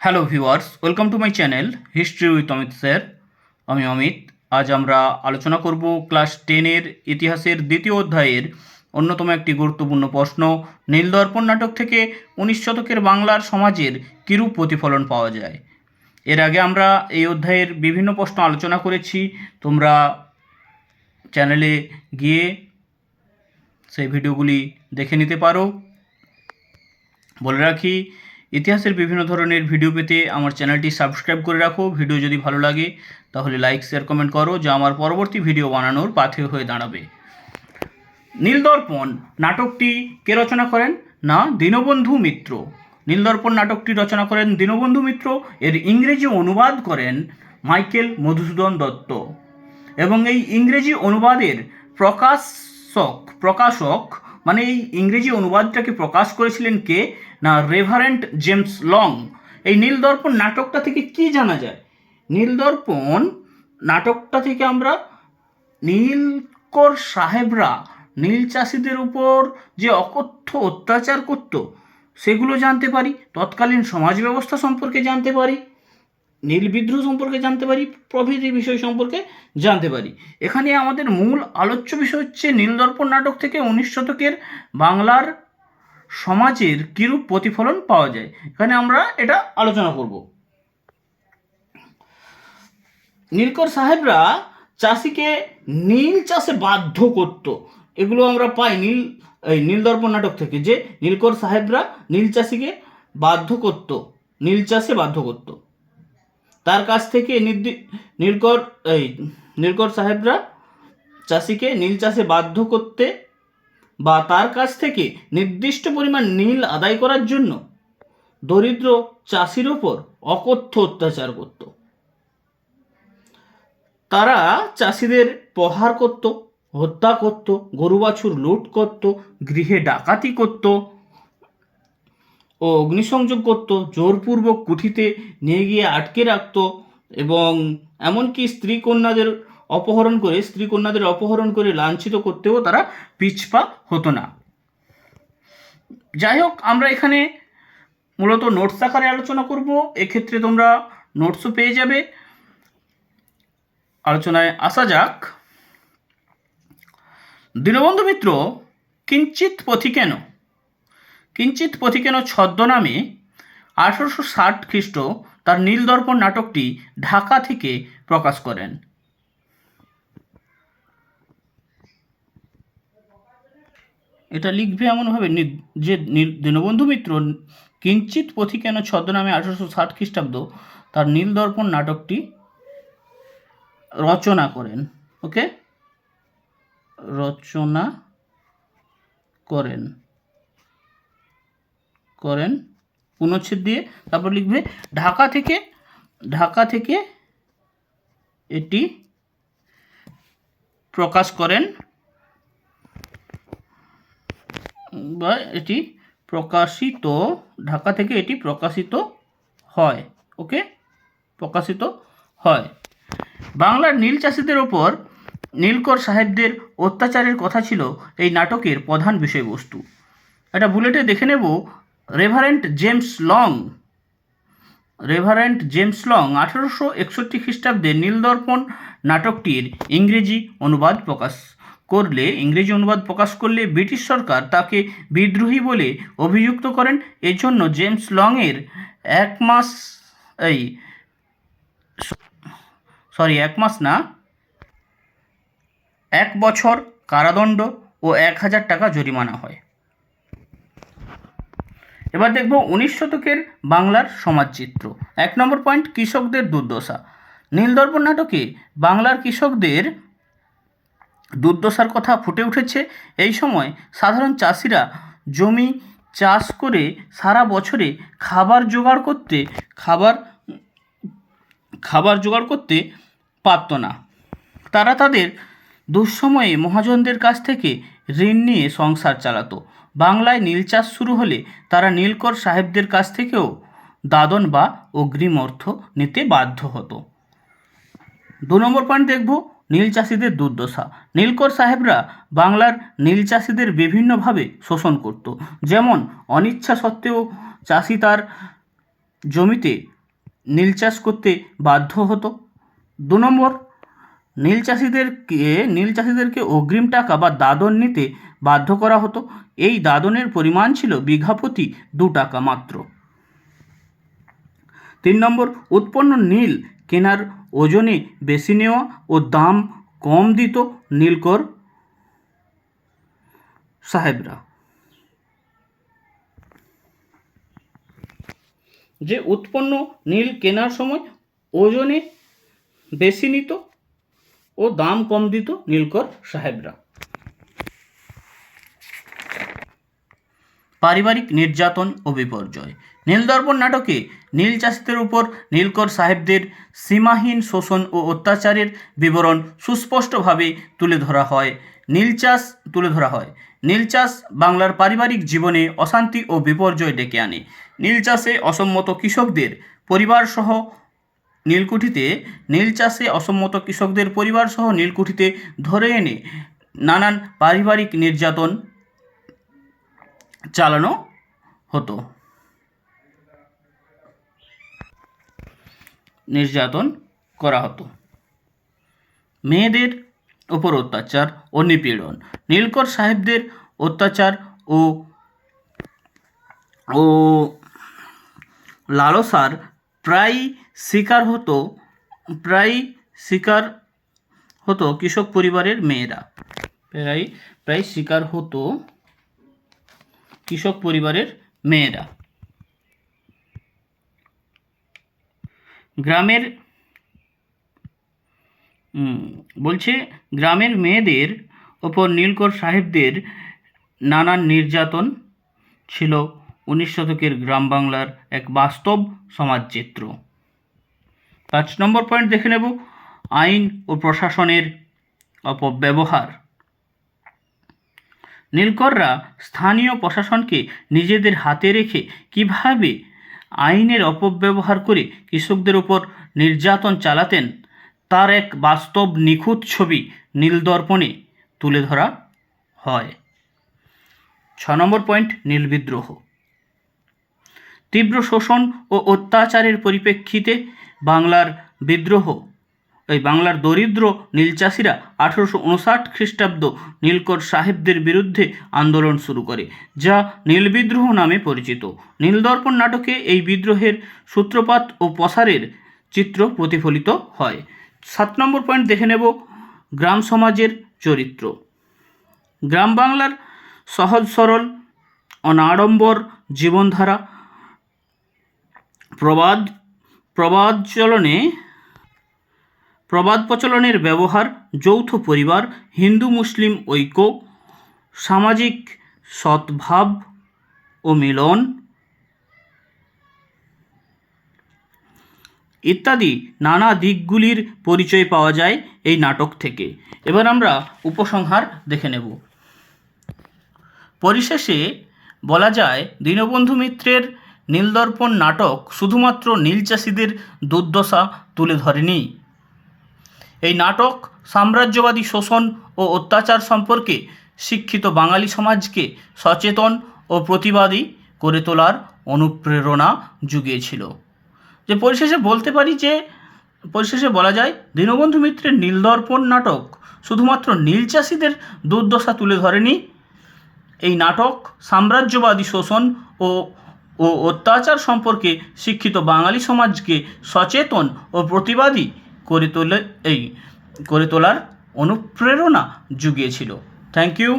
Hello viewers welcome to my channel history with Amit sir আমি অমিত। আজ আমরা আলোচনা করব ক্লাস টেনের ইতিহাসের দ্বিতীয় অধ্যায়ের অন্যতম একটি গুরুত্বপূর্ণ প্রশ্ন। নীলদর্পণ নাটক থেকে উনিশ শতকের বাংলার সমাজের কিরূপ প্রতিফলন পাওয়া যায়? এর আগে আমরা এই অধ্যায়ের বিভিন্ন প্রশ্ন আলোচনা করেছি। তোমরা চ্যানেলে গিয়ে সেই ভিডিওগুলি দেখে নিতে পারো। বলে রাখি ইতিহাসের বিভিন্ন ধরনের ভিডিও পেতে আমার চ্যানেলটি সাবস্ক্রাইব করে রাখো। ভিডিও যদি ভালো লাগে, তাহলে লাইক শেয়ার কমেন্ট করো, যা আমার পরবর্তী ভিডিও বানানোর পাথে হয়ে দাঁড়াবে। নীলদর্পণ নাটকটি কে রচনা করেন? না, দীনবন্ধু মিত্র। নীলদর্পণ নাটকটি রচনা করেন দীনবন্ধু মিত্র। এর ইংরেজি অনুবাদ করেন মাইকেল মধুসূদন দত্ত। এবং এই ইংরেজি অনুবাদের প্রকাশক প্রকাশক মানে এই ইংরেজি অনুবাদটাকে প্রকাশ করেছিলেন কে? না, রেভারেন্ট জেমস লং। এই নীলদর্পণ নাটকটা থেকে কি জানা যায়? নীলদর্পণ নাটকটা থেকে আমরা নীলকর সাহেবরা, নীল চাষিদের উপর যে অকথ্য অত্যাচার করত, সেগুলো জানতে পারি, তৎকালীন সমাজ ব্যবস্থা সম্পর্কে জানতে পারি। নীল বিদ্রোহ সম্পর্কে জানতে পারি, প্রভৃতি বিষয় সম্পর্কে জানতে পারি। এখানে আমাদের মূল আলোচ্য বিষয় হচ্ছে নীলদর্পণ নাটক থেকে উনিশ শতকের বাংলার সমাজের কিরূপ প্রতিফলন পাওয়া যায়। এখানে আমরা এটা আলোচনা করব। নীলকর সাহেবরা চাষিকে নীল চাষে বাধ্য করত। এগুলো আমরা পাই নীল, এই নীলদর্পণ নাটক থেকে যে নীলকর সাহেবরা নীল চাষিকে বাধ্য করত, নীল চাষে বাধ্য করত। তার কাছ থেকে নির্দি নীলকর এই নীলকর সাহেবরা চাষিকে নীল চাষে বাধ্য করতে বা তার কাছ থেকে নির্দিষ্ট পরিমাণ নীল আদায় করার জন্য দরিদ্র চাষির ওপর অকথ্য অত্যাচার করত। তারা চাষিদের প্রহার করত, হত্যা করত, গরু বাছুর লুট করত, গৃহে ডাকাতি করত ও অগ্নিসংযোগ করত, জোরপূর্বক কুঠিতে নিয়ে গিয়ে আটকে রাখত এবং এমনকি স্ত্রী কন্যাদের অপহরণ করে স্ত্রী কন্যাদের অপহরণ করে লাঞ্ছিত করতেও তারা পিছপা হতো না। যাই হোক, আমরা এখানে মূলত নোটস আকারে আলোচনা করব। এক্ষেত্রে তোমরা নোটসও পেয়ে যাবে। আলোচনায় আসা যাক। দীনবন্ধু মিত্র কিঞ্চিত পথিকেন কিঞ্চিত পথিকেন ছদ্মনামে আঠারোশো ষাট খ্রিস্ট তার নীলদর্পণ নাটকটি ঢাকা থেকে প্রকাশ করেন। এটা লিখবে এমনভাবে যে দীনবন্ধু মিত্র কিঞ্চিত পথিকেন ছদ্মনামে আঠারোশো ষাট খ্রিস্টাব্দ তার নীলদর্পণ নাটকটি রচনা করেন। ওকে? রচনা করেন। করেন পুনচ্ছেদ দিয়ে, তারপর লিখবে, ঢাকা থেকে ঢাকা থেকে এটি প্রকাশ করেন বা এটি প্রকাশিত, ঢাকা থেকে এটি প্রকাশিত হয়, ওকে? প্রকাশিত হয়। বাংলার নীল চাষিদের ওপর নীলকর সাহেবদের অত্যাচারের কথা ছিল এই নাটকের প্রধান বিষয়বস্তু। একটা বুলেটে দেখে নেব reverend James Long. Reverend James Long আঠারোশো একষট্টি খ্রিস্টাব্দে নীলদর্পণ নাটকটির ইংরেজি অনুবাদ প্রকাশ করলে, ইংরেজি অনুবাদ প্রকাশ করলে ব্রিটিশ সরকার তাকে বিদ্রোহী বলে অভিযুক্ত করেন। এজন্য জেমস লংয়ের এক মাস, এই, সরি, এক মাস না, এক বছর কারাদণ্ড ও এক হাজার টাকা জরিমানা হয়। এবার দেখব উনিশ শতকের বাংলার সমাজচিত্র। এক নম্বর পয়েন্ট কৃষকদের দুর্দশা। নীলদর্পণ নাটকে বাংলার কৃষকদের দুর্দশার কথা ফুটে উঠেছে। এই সময় সাধারণ চাষিরা জমি চাষ করে সারা বছরে খাবার জোগাড় করতে খাবার খাবার জোগাড় করতে পারত না। তারা তাদের দুঃসময়ে মহাজনদের কাছ থেকে ঋণ নিয়ে সংসার চালাতো। বাংলায় নীল চাষ শুরু হলে তারা নীলকর সাহেবদের কাছ থেকেও দাদন বা অগ্রিম অর্থ নিতে বাধ্য হতো। দু নম্বর পয়েন্ট দেখব, নীল চাষিদের দুর্দশা। নীলকর সাহেবরা বাংলার নীল চাষিদের বিভিন্নভাবে শোষণ করত। যেমন, অনিচ্ছা সত্ত্বেও চাষি তার জমিতে নীল চাষ করতে বাধ্য হতো। দু নম্বর, নীল চাষিদেরকে নীল চাষিদেরকে অগ্রিম টাকা বা দাদন নিতে বাধ্য করা হতো। এই দাদনের পরিমাণ ছিল বিঘা প্রতি দু টাকা মাত্র। তিন নম্বর, উৎপন্ন নীল কেনার ওজনে বেশি নেওয়া ও দাম কম দিত নীলকর সাহেবরা। যে উৎপন্ন নীল কেনার সময় ওজনে বেশি নিত ও দাম কম দিত নীলকর সাহেবরা। পারিবারিক নির্যাতন ও বিপর্যয়। নীলদর্পণ নাটকে নীল চাষিদের উপর নীলকর সাহেবদের সীমাহীন শোষণ ও অত্যাচারের বিবরণ সুস্পষ্টভাবে তুলে ধরা হয়। নীল চাষ তুলে ধরা হয়। নীল চাষ বাংলার পারিবারিক জীবনে অশান্তি ও বিপর্যয় ডেকে আনে। নীল চাষে অসম্মত কৃষকদের পরিবারসহ নীলকুঠিতে, নীল চাষে অসম্মত কৃষকদের পরিবারসহ নীলকুঠিতে ধরে এনে নানান পারিবারিক নির্যাতন চালানো হতো। নির্যাতন করা হতো। মেয়েদের ওপর অত্যাচার ও নিপীড়ন। নীলকর সাহেবদের অত্যাচার ও ও লালসার প্রায় শিকার হতো, প্রায় শিকার হতো কৃষক পরিবারের মেয়েরা। প্রায় প্রায় শিকার হতো কৃষক পরিবারের মেয়েরা। গ্রামের বলছে, গ্রামের মেয়েদের ওপর নীলকর সাহেবদের নানান নির্যাতন ছিল উনিশ শতকের গ্রাম বাংলার এক বাস্তব সমাজচিত্র। পাঁচ নম্বর পয়েন্ট দেখে নেব, আইন ও প্রশাসনের অপব্যবহার। নীলকররা স্থানীয় প্রশাসনকে নিজেদের হাতে রেখে কীভাবে আইনের অপব্যবহার করে কৃষকদের উপর নির্যাতন চালাতেন, তার এক বাস্তব নিখুঁত ছবি নীলদর্পণে তুলে ধরা হয়। ছ নম্বর পয়েন্ট, নীল বিদ্রোহ। তীব্র শোষণ ও অত্যাচারের পরিপ্রেক্ষিতে বাংলার বিদ্রোহ ওই বাংলার দরিদ্র নীলচাষিরা আঠেরোশো উনষাট খ্রিস্টাব্দ নীলকর সাহেবদের বিরুদ্ধে আন্দোলন শুরু করে, যা নীল বিদ্রোহ নামে পরিচিত। নীলদর্পণ নাটকে এই বিদ্রোহের সূত্রপাত ও প্রসারের চিত্র প্রতিফলিত হয়। সাত নম্বর পয়েন্ট দেখে নেব গ্রাম সমাজের চরিত্র। গ্রাম বাংলার সহজ, সরল, অনাড়ম্বর জীবনধারা প্রবাদ প্রবাদচলনে প্রবাদ প্রচলনের ব্যবহার, যৌথ পরিবার, হিন্দু মুসলিম ঐক্য, সামাজিক সদ্ভাব ও মিলন ইত্যাদি নানা দিকগুলির পরিচয় পাওয়া যায় এই নাটক থেকে। এবার আমরা উপসংহার দেখে নেব। পরিশেষে বলা যায়, দীনবন্ধু মিত্রের নীলদর্পণ নাটক শুধুমাত্র নীল চাষিদের দুর্দশা তুলে ধরেনি। এই নাটক সাম্রাজ্যবাদী শোষণ ও অত্যাচার সম্পর্কে শিক্ষিত বাঙালি সমাজকে সচেতন ও প্রতিবাদী করে তোলার অনুপ্রেরণা জুগিয়েছিল। যে পরিশেষে বলতে পারি যে, পরিশেষে বলা যায়, দীনবন্ধু মিত্রের নীলদর্পণ নাটক শুধুমাত্র নীল চাষিদের দুর্দশা তুলে ধরেনি। এই নাটক সাম্রাজ্যবাদী শোষণ ও ও অত্যাচার সম্পর্কে শিক্ষিত বাঙালি সমাজকে সচেতন ও প্রতিবাদী করে তোলে এই করে তোলার অনুপ্রেরণা জুগিয়েছিল। Thank you